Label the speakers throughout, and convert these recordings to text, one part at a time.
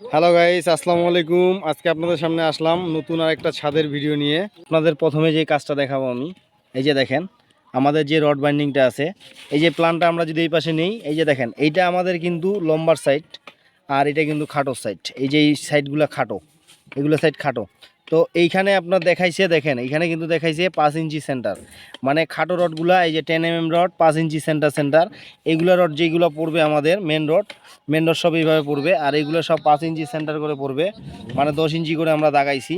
Speaker 1: Hello guys আসসালামু আলাইকুম। আজকে আপনাদের সামনে আসলাম নতুন আর একটা ছাদের ভিডিও নিয়ে। আপনাদের প্রথমে যে কাজটা দেখাবো আমি, এই যে দেখেন, আমাদের যে রড বাইন্ডিংটা আছে, এই যে প্ল্যানটা আমরা যদি এই পাশে নেই, এই যে দেখেন, এইটা আমাদের কিন্তু লম্বার সাইড আর এটা কিন্তু খাটো সাইড এই যে এই সাইডগুলো খাটো, এগুলো সাইড খাটো। তো এইখানে আপনার দেখাইছে, দেখেন, এইখানে কিন্তু দেখাইছে পাঁচ ইঞ্চি সেন্টার মানে খাটো রডগুলা, এই যে টেন এম এম রড, পাঁচ ইঞ্চি সেন্টার সেন্টার এইগুলো রড যেগুলো পড়বে আমাদের মেন রড মেন রড সব এইভাবে পড়বে। আর এইগুলো সব পাঁচ ইঞ্চি সেন্টার করে পড়বে। মানে দশ ইঞ্চি করে আমরা দাগাইছি।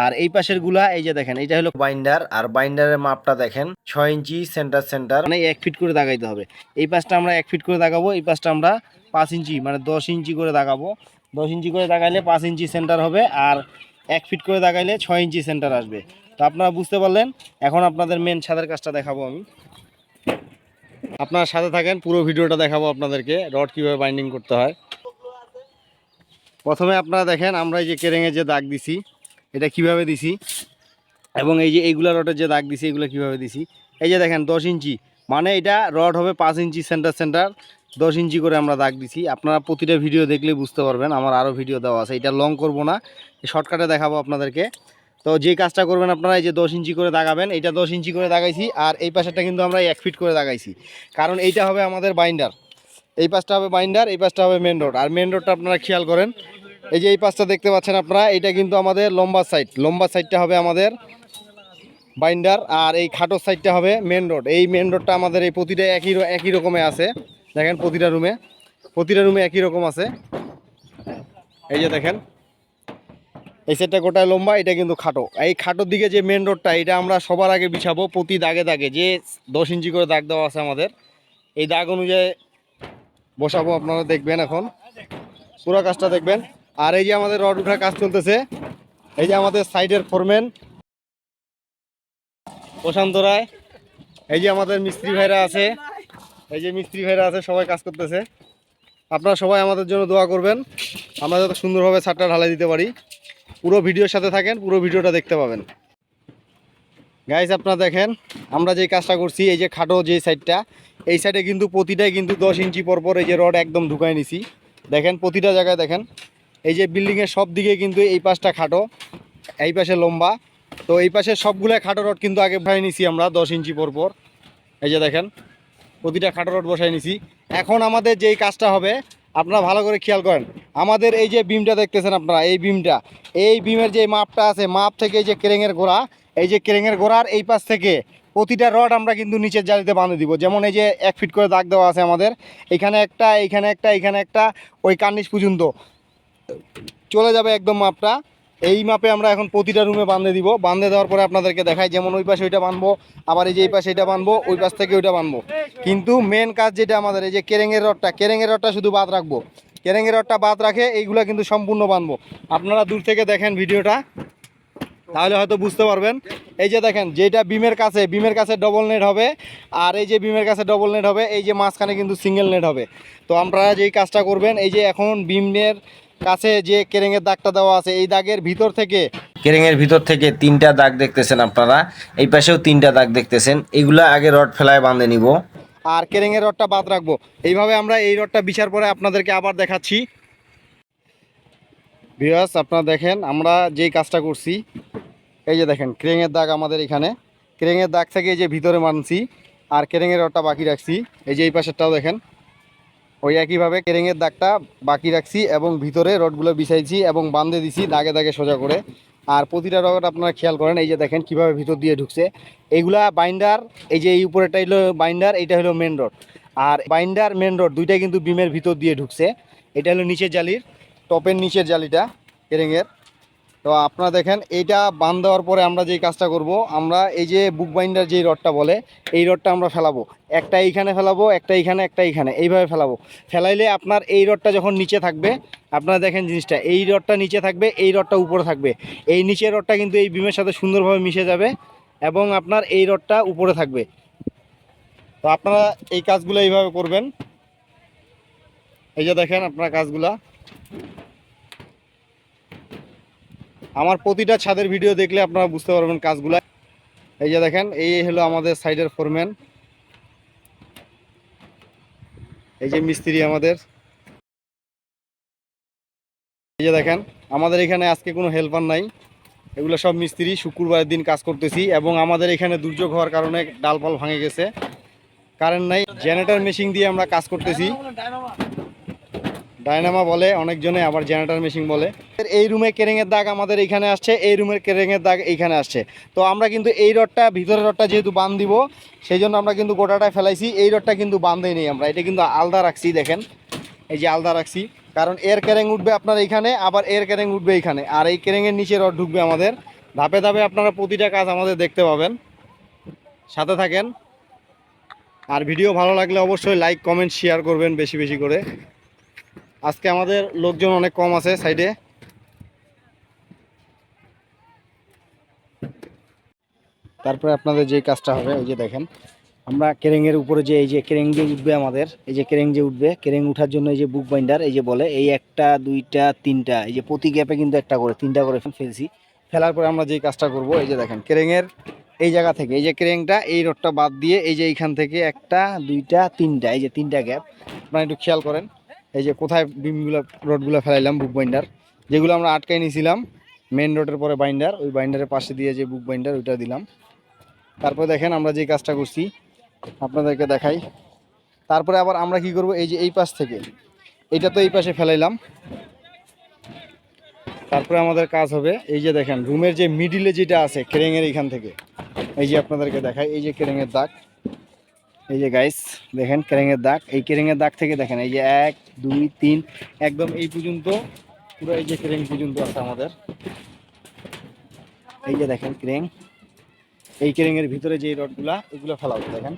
Speaker 1: আর এই পাশেরগুলা এই যে দেখেন এটা হলো বাইন্ডার আর বাইন্ডারের মাপটা দেখেন, ছয় ইঞ্চি সেন্টার সেন্টার মানে এক ফিট করে দাগাইতে হবে। এই পাশটা আমরা এক ফিট করে দাগাবো, এই পাশটা আমরা পাঁচ ইঞ্চি মানে দশ ইঞ্চি করে দাগাবো। দশ ইঞ্চি করে দাগাইলে পাঁচ ইঞ্চি সেন্টার হবে। আর এক ফিট করে দাগাইলে ছয় ইঞ্চি সেন্টার আসবে। তো আপনারা বুঝতে পারলেন, এখন আপনাদের মেন ছাদের কাজটা দেখাবো আমি। আপনার সাথে থাকেন, পুরো ভিডিওটা দেখাবো আপনাদেরকে, রড কীভাবে বাইন্ডিং করতে হয়। প্রথমে আপনারা দেখেন, আমরা এই যে কেরেঙে যে দাগ দিছি, এটা কীভাবে দিছি? এবং এই যে এইগুলা রডের যে দাগ দিছি, এগুলো কীভাবে দিছি? এই যে দেখেন, দশ ইঞ্চি। মানে এটা রড হবে পাঁচ ইঞ্চি সেন্টার সেন্টার দশ ইঞ্চি করে আমরা দাগ দিছি। আপনারা প্রতিটা ভিডিও দেখলে বুঝতে পারবেন, আমার আরও ভিডিও দেওয়া আছে। এটা লং করব না শর্টকাটে দেখাবো আপনাদেরকে। তো যে কাজটা করবেন আপনারা, এই যে দশ ইঞ্চি করে দাগাবেন, এইটা দশ ইঞ্চি করে দাগাইছি, আর এই পাশেরটা কিন্তু আমরা এক ফিট করে দাগাইছি। কারণ এইটা হবে আমাদের বাইন্ডার এই পাশটা হবে বাইন্ডার এই পাশটা হবে মেন রোড আর মেন রোডটা আপনারা খেয়াল করেন, এই যে এই পাশটা দেখতে পাচ্ছেন আপনারা এটা কিন্তু আমাদের লম্বা সাইড লম্বা সাইডটা হবে আমাদের বাইন্ডার আর এই খাটো সাইডটা হবে মেন রোড এই মেন রোডটা আমাদের এই প্রতিটা একই একই রকমে আছে। দেখেন প্রতিটা রুমে প্রতিটা রুমে একই রকম আছে। এই যে দেখেন, এই সাইডটা গোটায় লম্বা, এটা কিন্তু খাটো। এই খাটোর দিকে যে মেন রোডটা এটা আমরা সবার আগে বিছাবো, প্রতি দাগে দাগে, যে দশ ইঞ্চি করে দাগ দেওয়া আছে আমাদের। এই দাগ অনুযায়ী বসাবো, আপনারা দেখবেন এখন। পুরো কাজটা দেখবেন। আর এই যে আমাদের রড উঠার কাজ চলতেছে, এই যে আমাদের সাইডের ফোরম্যান প্রশান্ত রায়, এই যে আমাদের মিস্ত্রি ভাইরা আছে। এই যে মিস্ত্রি ভাইরা আছে, সবাই কাজ করতেছে। আপনারা সবাই আমাদের জন্য দোয়া করবেন। আমরা যাতে সুন্দরভাবে ছাদটা ঢালাই দিতে পারি। পুরো ভিডিওর সাথে থাকেন, পুরো ভিডিওটা দেখতে পাবেন। গাইজ আপনারা দেখেন, আমরা যে কাজটা করছি, এই যে খাটো যে সাইডটা, এই সাইডে কিন্তু প্রতিটাই কিন্তু দশ ইঞ্চি পর পর এই যে রড একদম ঢুকাই নিছি। দেখেন, প্রতিটা জায়গায় দেখেন, এই যে বিল্ডিংয়ের সব দিকে কিন্তু এই পাশটা খাটো, এই পাশে লম্বা। তো এই পাশে সবগুলো খাটো রড কিন্তু আগে বসাই নিছি আমরা দশ ইঞ্চি পর পর। এই যে দেখেন প্রতিটা খাটো রড বসাই নিছি। এখন আমাদের যেই কাজটা হবে, আপনারা ভালো করে খেয়াল করেন, আমাদের এই যে বিমটা দেখতেছেন আপনারা, এই বিমটা, এই বিমের যে মাপটা আছে, মাপ থেকে এই যে কেরেঙের গোড়া, এই যে কেরেঙের গোড়ার এই পাশ থেকে প্রতিটা রড আমরা কিন্তু নিচের জালিতে বাঁধে দিব। যেমন এই যে এক ফিট করে দাগ দেওয়া আছে আমাদের, এখানে একটা এইখানে একটা, এখানে একটা, ওই কার্নিশ পর্যন্ত। চলে যাবে একদম মাপটা। এই মাপে আমরা এখন প্রতিটা রুমে বাঁধে দিব। বাঁধে দেওয়ার পরে আপনাদেরকে দেখাই, যেমন ওই পাশে ওইটা বানবো আবার এই যে এই পাশে এটা বানবো ওই পাশ থেকে ওইটা বানবো কিন্তু মেন কাজ যেটা আমাদের, এই যে কেরেঙের রডটা কেরেঙের রডটা শুধু বাদ রাখব। কেরেঙের রডটা বাদ রাখে, এইগুলা কিন্তু সম্পূর্ণ বানবো আপনারা দূর থেকে দেখেন ভিডিওটা, তাহলে হয়তো বুঝতে পারবেন। এই যে দেখেন, যেটা বিমের কাছে বিমের কাছে ডবল নেট হবে, আর এই যে বিমের কাছে ডবল নেট হবে, এই যে মাঝখানে কিন্তু সিঙ্গেল নেট হবে। তো আপনারা যেই কাজটা করবেন, এই যে এখন বিমের কাছে যে কেরেঙের দাগটা দেওয়া আছে এই দাগের ভিতর থেকে
Speaker 2: কেরেঙের ভিতর থেকে তিনটা দাগ দেখতেছেন আপনারা। এই পাশেও তিনটা দাগ দেখতেছেন। এগুলা আগে রড ফেলায় বাঁধে নিব।
Speaker 1: আর কেরেঙের রডটা বাদ রাখব। এইভাবে আমরা এই রডটা বিছার পরে আপনাদেরকে আবার দেখাচ্ছি। বিয়াস আপনারা দেখেন আমরা যেই কাজটা করছি এই যে দেখেন ক্রেঙের দাগ আমাদের এখানে। ক্রেঙের দাগ থেকে এই যে ভিতরে মানছি আর কেরেঙের রডটা বাকি রাখছি। এই যে এই পাশেরটাও দেখেন ওই একইভাবে কেরেঙের দাগটা বাকি রাখছি এবং ভিতরে রডগুলো বিছাইছি এবং বান্ধে দিছি দাগে দাগে সোজা করে। আর প্রতিটা রড আপনারা খেয়াল করেন, এই যে দেখেন কীভাবে ভিতর দিয়ে ঢুকছে। এইগুলা বাইন্ডার, এই যে এই উপরেটা হলো বাইন্ডার, এইটা হলো মেন রড আর বাইন্ডার মেন রড দুইটাই কিন্তু বিমের ভিতর দিয়ে ঢুকছে। এটা হলো নিচের জালির, টপের নিচের জালিটা কেরেঙের তো আপনারা দেখেন, এইটা বান দেওয়ার পরে আমরা যেই কাজটা করব, আমরা এই যে বুক বাইন্ডার যেই রডটা বলে, এই রডটা আমরা ফেলাবো। একটা এইখানে ফেলাবো, একটা এইখানে একটা এইখানে, এইভাবে ফেলাবো। ফেলাইলে আপনার এই রডটা যখন নিচে থাকবে, আপনারা দেখেন জিনিসটা, এই রডটা নিচে থাকবে, এই রডটা উপরে থাকবে। এই নিচের রডটা কিন্তু এই বিমের সাথে সুন্দরভাবে মিশে যাবে এবং আপনার এই রডটা উপরে থাকবে। তো আপনারা এই কাজগুলো এইভাবে করবেন। এই যে দেখেন আপনারা কাজগুলা। আমার প্রতিটা ছাদের ভিডিও দেখলে আপনারা বুঝতে পারবেন কাজগুলা। এই যে দেখেন, এই হলো আমাদের সাইডের ফোরম্যান এই যে মিস্ত্রি আমাদের। এই যে দেখেন, আমাদের এখানে আজকে কোনো হেল্পার নাই। এগুলো সব মিস্ত্রি, শুক্রবারের দিন কাজ করতেছি এবং আমাদের এখানে দুর্যোগ হওয়ার কারণে ডালপাল ভাঙে গেছে। কারেন্ট নাই জেনারেটর মেশিন দিয়ে আমরা কাজ করতেছি। ডায়নামা বলে, অনেকজনে আবার জেনারেটর মেশিন বলে। এই রুমে কেরেঙের দাগ আমাদের এইখানে আসছে, এই রুমের কেরেঙের দাগ এইখানে আসছে। তো আমরা কিন্তু এই রডটা, ভিতরের রডটা যেহেতু বান দিব সেই জন্য আমরা কিন্তু গোটাটায় ফেলাইছি। এই রডটা কিন্তু বান্ধেই নেই আমরা, এটা কিন্তু আলদা রাখছি, দেখেন। এই যে আলদা রাখছি, কারণ এর ক্যারেং উঠবে আপনার এইখানে আবার এর ক্যারেং উঠবে এইখানে আর এই ক্যারেঙের নিচে রড ঢুকবে আমাদের। ধাপে ধাপে আপনারা প্রতিটা কাজ আমাদের দেখতে পাবেন। সাথে থাকেন। আর ভিডিও ভালো লাগলে অবশ্যই লাইক কমেন্ট শেয়ার করবেন বেশি বেশি করে। আজকে আমাদের লোকজন অনেক কম আছে সাইডে। তারপরে আপনাদের যে কাজটা হবে এই যে দেখেন। আমরা কেরেঙের উপরে যে, এই যে কেরেং যে উঠবে আমাদের, এই যে কেরেং যে উঠবে, কেরেং উঠার জন্য এই যে বুক বাইন্ডার এই যে বলে, এই একটা, দুইটা, তিনটা, এই যে প্রতি গ্যাপে কিন্তু একটা করে, তিনটা করে ফেলছি। ফেলার পরে আমরা যেই কাজটা করব, এই যে দেখেন, কেরেঙের এই জায়গা থেকে, এই যে কেরেংটা, এই রডটা বাদ দিয়ে, এই যে এইখান থেকে একটা, দুইটা, তিনটা, এই যে তিনটা গ্যাপ আপনারা একটু খেয়াল করেন। এই যে কোথায় বিমগুলো, রডগুলো ফেলাইলাম বুক বাইন্ডার যেগুলো আমরা আটকাই নিয়েছিলাম মেন রোডের পরে বাইন্ডার ওই বাইন্ডারের পাশে দিয়ে যে বুক বাইন্ডার ওইটা দিলাম। তারপরে দেখেন আমরা যে কাজটা করছি, আপনাদেরকে দেখাই। তারপরে আবার আমরা কি করব, এই যে এই পাশ থেকে, এইটা তো এই পাশে ফেলাইলাম। তারপরে আমাদের কাজ হবে, এই যে দেখেন রুমের যে মিডিলে যেটা আছে, কেরেঙের এইখান থেকে, এই যে আপনাদেরকে দেখাই, এই যে কেরেঙের দাগ। এই যে গাইস দেখেন কেরেঙের দাগ। এই কেরেঙের দাগ থেকে দেখেন, এই যে এক, দুই, তিন, একদম এই পর্যন্ত, পুরো এই যে কেরেং পর্যন্ত আছে আমাদের। এই যে দেখেন ক্রেং, এই কেরেঙের ভিতরে যে রডগুলা, এগুলো ফেলা হচ্ছে, দেখেন।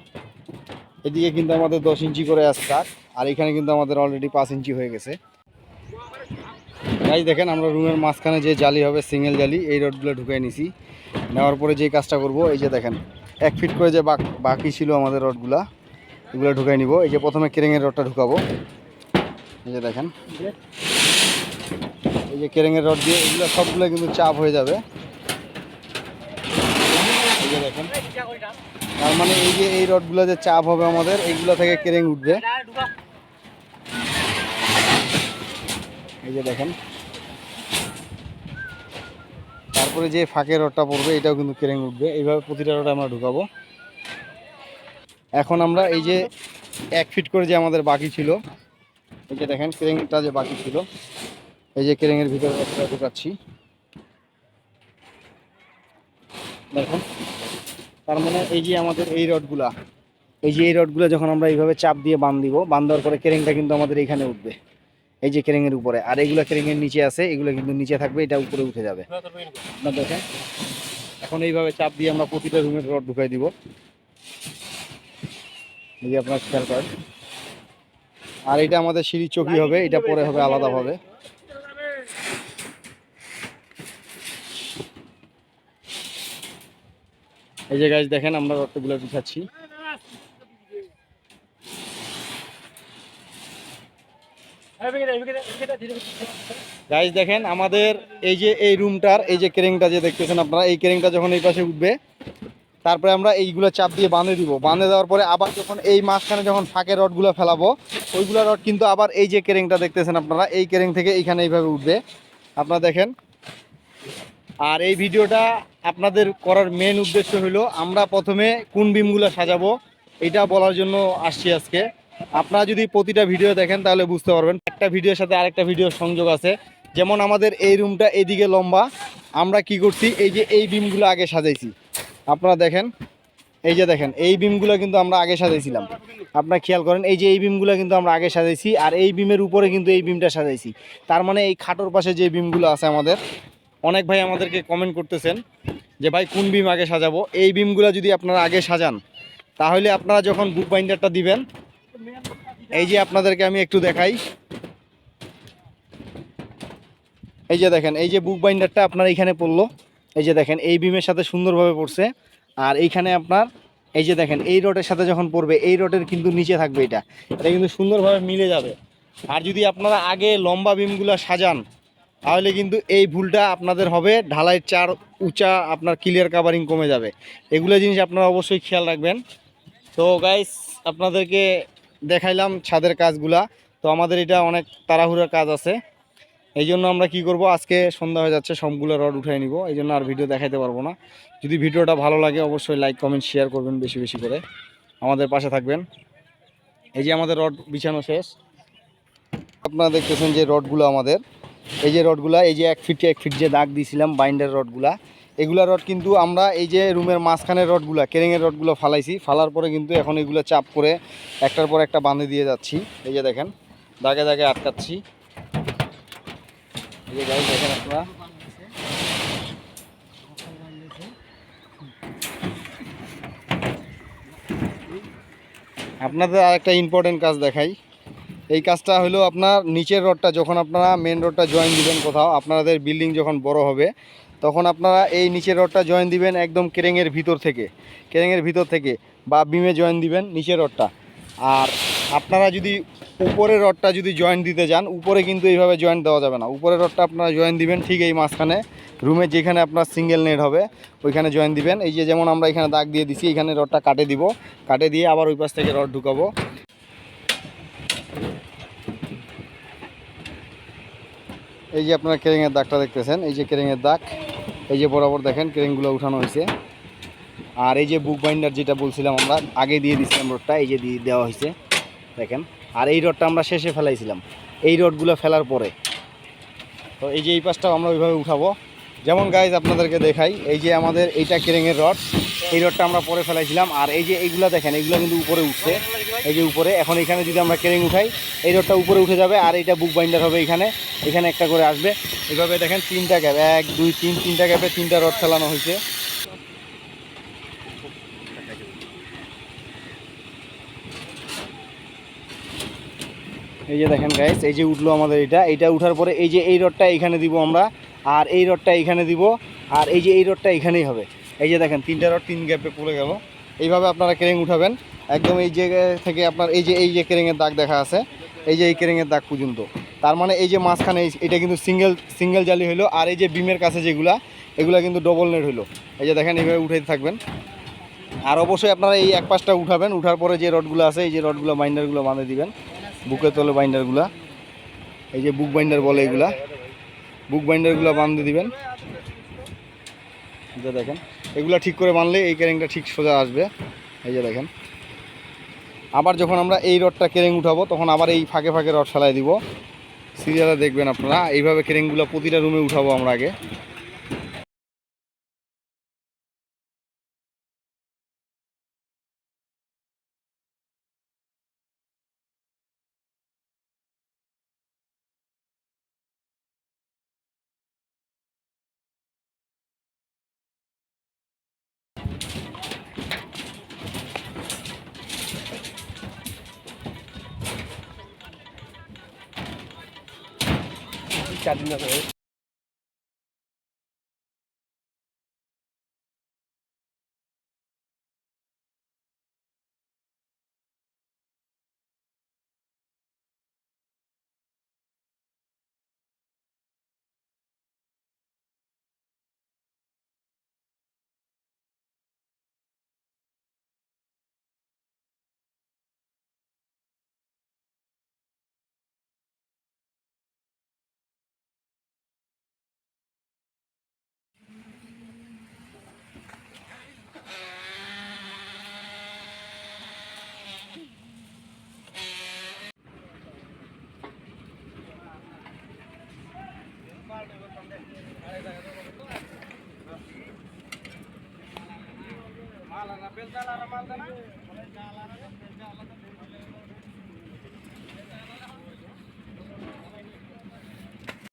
Speaker 1: এদিকে কিন্তু আমাদের দশ ইঞ্চি করে দাগ, আর এখানে কিন্তু আমাদের অলরেডি পাঁচ ইঞ্চি হয়ে গেছে। গাইজ দেখেন, আমরা রুমের মাঝখানে যে জালি হবে সিঙ্গেল জালি, এই রডগুলো ঢুকিয়ে নিছি। নেওয়ার পরে যে কাজটা করব, এই যে দেখেন এক ফিট করে যে বাক- ছিল আমাদের রডগুলা, এগুলো ঢুকাই নিব। এই যে প্রথমে কেরেঙের রডটা ঢুকাবো। এই যে দেখেন। এই যে কেরেঙের রড দিয়ে এগুলো সবগুলো কিন্তু চাপ হয়ে যাবে। দেখেন। তার মানে এই যে এই রডগুলো যে চাপ হবে আমাদের, এইগুলো থেকে কেরেং উঠবে। এই যে দেখেন। তারপরে যে ফাঁকের রডটা পড়বে, এটাও কিন্তু কেরেং উঠবে। এইভাবে প্রতিটা রড আমরা ঢুকাবো। এখন আমরা এই যে এক ফিট করে যে আমাদের বাকি ছিল, এই যে দেখেন কেরেংটা যে বাকি ছিল, এই যে কেরেংয়ের ভিতরে একটা ঢুকাচ্ছি। দেখুন, তার মানে এই যে আমাদের এই রডগুলা, এই যে এই রডগুলো যখন আমরা এইভাবে চাপ দিয়ে বাঁধ দিব বাঁধ দেওয়ার পরে কেরেংটা কিন্তু আমাদের এইখানে উঠবে। এই যে কেরেঙের উপরে। আর এইগুলো কেরেঙের নিচে আছে, এগুলো কিন্তু নিচে থাকবে, এটা উপরে উঠে যাবে। আপনার দেখেন। এখন এইভাবে চাপ দিয়ে আমরা প্রতিটা রুমের রড ঢুকাই দিব। এই আপনার খেয়াল করেন। আর এটা আমাদের সিঁড়ি চকি হবে, এটা পরে হবে আলাদাভাবে এই যে গাছ দেখেন আমরা রডগুলো বিছাচ্ছি গাইজ দেখেন, আমাদের এই যে এই রুমটার এই যে কেরেংটা যে দেখতেছেন আপনারা, এই কেরেংটা যখন এই পাশে উঠবে, তারপরে আমরা এইগুলো চাপ দিয়ে বাঁধে দিব। বাঁধে দেওয়ার পরে আবার যখন এই মাঝখানে যখন ফাঁকে রডগুলো ফেলাবো, ওইগুলো রড কিন্তু আবার এই যে কেরেংটা দেখতেছেন আপনারা, এই কেরেং থেকে এইখানে এইভাবে উঠবে। আপনারা দেখেন, আর এই ভিডিওটা আপনাদের করার মেন উদ্দেশ্য হলো আমরা প্রথমে কোন বিমগুলো সাজাবো, এটা বলার জন্য আসছি আজকে। আপনারা যদি প্রতিটা ভিডিও দেখেন, তাহলে বুঝতে পারবেন। একটা ভিডিওর সাথে আরেকটা ভিডিওর সংযোগ আছে। যেমন আমাদের এই রুমটা এদিকে লম্বা। আমরা কি করছি, এই যে এই বিমগুলো আগে সাজাইছি। আপনারা দেখেন, এই যে দেখেন, এই বিমগুলো কিন্তু আমরা আগে সাজাইছিলাম। আপনারা খেয়াল করেন, এই যে এই বিমগুলো কিন্তু আমরা আগে সাজাইছি, আর এই বিমের উপরে কিন্তু এই বিমটা সাজাইছি। তার মানে এই খাটোর পাশে যে বিমগুলো আছে আমাদের, অনেক ভাই আমাদেরকে কমেন্ট করতেছেন যে, ভাই, কোন বিম আগে সাজাবো? এই বিমগুলো যদি আপনারা আগে সাজান, তাহলে আপনারা যখন বুক বাইন্ডারটা দিবেন এই যে আপনাদেরকে আমি একটু দেখাই। এই যে দেখেন, এই যে বুক বাইন্ডারটা আপনার এইখানে পড়ল। এই যে দেখেন, এই বিমের সাথে সুন্দরভাবে পড়ছে। আর এইখানে আপনার, এই যে দেখেন, এই রডের সাথে যখন পড়বে, এই রডের কিন্তু নিচে থাকবে এটা। এটা কিন্তু সুন্দরভাবে মিলে যাবে। আর যদি আপনারা আগে লম্বা বিমগুলো সাজান, তাহলে কিন্তু এই ভুলটা আপনাদের হবে। ঢালাইয়ের চার উঁচা আপনার ক্লিয়ার কাভারিং কমে যাবে। এগুলো জিনিস আপনারা অবশ্যই খেয়াল রাখবেন। তো গাইস আপনাদেরকে দেখাইলাম ছাদের কাজগুলা। তো আমাদের এটা অনেক তাড়াহুড়োর কাজ আছে। এই জন্য আমরা কি করব, আজকে সন্ধ্যা হয়ে যাচ্ছে, সবগুলো রড উঠিয়ে নিব। এই জন্য আর ভিডিও দেখাইতে পারব না। যদি ভিডিওটা ভালো লাগে, অবশ্যই লাইক কমেন্ট শেয়ার করবেন বেশি বেশি করে। আমাদের পাশে থাকবেন। এই যে আমাদের রড বিছানো শেষ। আপনারা দেখতেছেন যে রডগুলো আমাদের। এই যে রডগুলা, এই যে এক ফিট এক ফিট যে দাগ দিয়েছিলাম বাইন্ডার রডগুলা। এগুলা রড কিন্তু আমরা এই যে রুমের মাঝখানের রডগুলা কেরেঙের রডগুলো ফালাইছি। ফালার পরে কিন্তু এখন এগুলো চাপ করে একটার পর একটা বাঁধে দিয়ে যাচ্ছি। এই যে দেখেন, দাগে দাগে আটকাচ্ছি। এই যে গাড়ি দেখেন আপনারা। আপনাদের আরেকটা ইম্পর্টেন্ট কাজ দেখাই। এই কাজটা হলো আপনার নিচের রডটা, যখন আপনারা মেন রডটা জয়েন দিবেন কোথাও, আপনাদের বিল্ডিং যখন বড় হবে তখন আপনারা এই নিচের রডটা জয়েন দিবেন একদম কেরেঙের ভিতর থেকে। কেরেঙের ভিতর থেকে বা বিমে জয়েন দিবেন নিচের রডটা। আর আপনারা যদি উপরের রডটা যদি জয়েন দিতে যান, উপরে কিন্তু এইভাবে জয়েন্ট দেওয়া যাবে না। উপরের রডটা আপনারা জয়েন দিবেন ঠিক এই মাঝখানে। রুমে যেখানে আপনার সিঙ্গেল নেট হবে, ওইখানে জয়েন দিবেন। এই যে যেমন আমরা এখানে দাগ দিয়ে দিছি, এখানে রডটা কাটে দিব। কাটে দিয়ে আবার ওই পাশ থেকে রড ঢুকাবো। এই যে আপনারা কেরিংয়ের দাগটা দেখতেছেন, এই যে কেরিংয়ের দাগ, এই যে বরাবর দেখেন কেরিংগুলো উঠানো হয়েছে। আর এই যে বুক বাইন্ডার যেটা বলছিলাম আমরা, আগে দিয়ে দিয়েছিলাম রোডটা এই যে দিয়ে দেওয়া হয়েছে, দেখেন। আর এই রডটা আমরা শেষে ফেলাইছিলাম। এই রডগুলো ফেলার পরে। তো এই যে এই পাশটাও আমরা ওইভাবে উঠাবো। যেমন গাইজ আপনাদেরকে দেখাই, এই যে আমাদের এইটা কেরেঙের রড এই রডটা আমরা পরে ফেলাইছিলাম, আর এই যে এইগুলো দেখেন, এইগুলো কিন্তু উপরে উঠছে। এই যে উপরে, এখন এখানে যদি আমরা কেরেং উঠাই, এই রডটা উপরে উঠে যাবে, আর এইটা বুক বাইন্ডার হবে এখানে। এখানে একটা করে আসবে। এভাবে দেখেন, তিনটা গ্যাপ এক, দুই, তিন, তিনটা গ্যাপে তিনটা রড ফেলানো হয়েছে। এই যে দেখেন গাইস এই যে উঠল আমাদের এটা। এইটা উঠার পরে এই যে এই রডটা এইখানে দিব আমরা। আর এই রডটা এইখানে দিব। আর এই যে এই রডটা এখানেই হবে। এই যে দেখেন, তিনটা রড তিন গ্যাপে পড়ে গেল। এইভাবে আপনারা কেরেং উঠাবেন। একদম এই জায়গা থেকে আপনার এই যে এই যে কেরেঙের দাগ দেখা আছে, এই যে এই কেরেঙের দাগ পর্যন্ত। তার মানে এই যে মাঝখানে এটা কিন্তু সিঙ্গেল সিঙ্গেল জালি হলো আর এই যে বিমের কাছে যেগুলা, এগুলা কিন্তু ডবল নেট হলো এই যে দেখেন, এইভাবে উঠাইতে থাকবেন। আর অবশ্যই আপনারা এই এক পাশটা উঠাবেন। উঠার পরে যে রডগুলো আছে, এই যে রডগুলো, বাইন্ডারগুলো বাঁধে দিবেন। বুকের তলে বাইন্ডারগুলা। এই যে বুক বাইন্ডার বলে এগুলা। বুক বাইন্ডারগুলো বাঁধে দিবেন। যে দেখেন, এগুলো ঠিক করে বাঁধলে এই কেরেংটা ঠিক সোজা আসবে। এই যে দেখেন, আবার যখন আমরা এই রডটা কেরেং উঠাবো, তখন আবার এই ফাঁকে ফাঁকে রড ফেলাই দিব। সিরিয়ালে দেখবেন আপনারা, এইভাবে কেরেংগুলো প্রতিটা রুমে উঠাবো আমরা আগে। Chân. ಜಾಲ ಆರಂಭ ಆಗ್ತಾನ